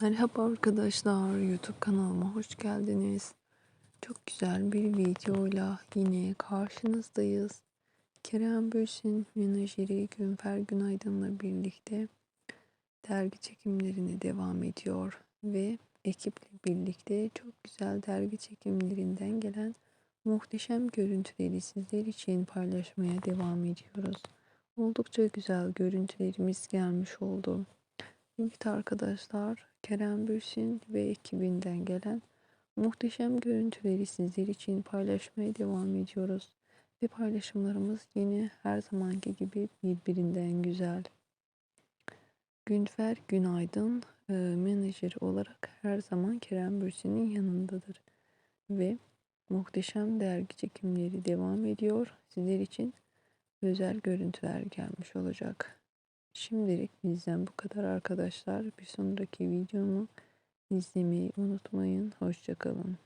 Merhaba arkadaşlar, YouTube kanalıma hoş geldiniz. Çok güzel bir videoyla yine karşınızdayız. Kerem Bürsin menajeri Günfer Günaydın'la birlikte dergi çekimlerine devam ediyor ve ekiple birlikte çok güzel dergi çekimlerinden gelen muhteşem görüntüleri sizler için paylaşmaya devam ediyoruz. Oldukça güzel görüntülerimiz gelmiş oldu. Evet arkadaşlar, Kerem Bürsin ve ekibinden gelen muhteşem görüntüleri sizler için paylaşmaya devam ediyoruz. Ve paylaşımlarımız yine her zamanki gibi birbirinden güzel. Günfer Günaydın e, menajeri olarak her zaman Kerem Bürsin'in yanındadır. Ve muhteşem dergi çekimleri devam ediyor. Sizler için özel görüntüler gelmiş olacak. Şimdilik bizden bu kadar arkadaşlar. Bir sonraki videomu izlemeyi unutmayın. Hoşçakalın.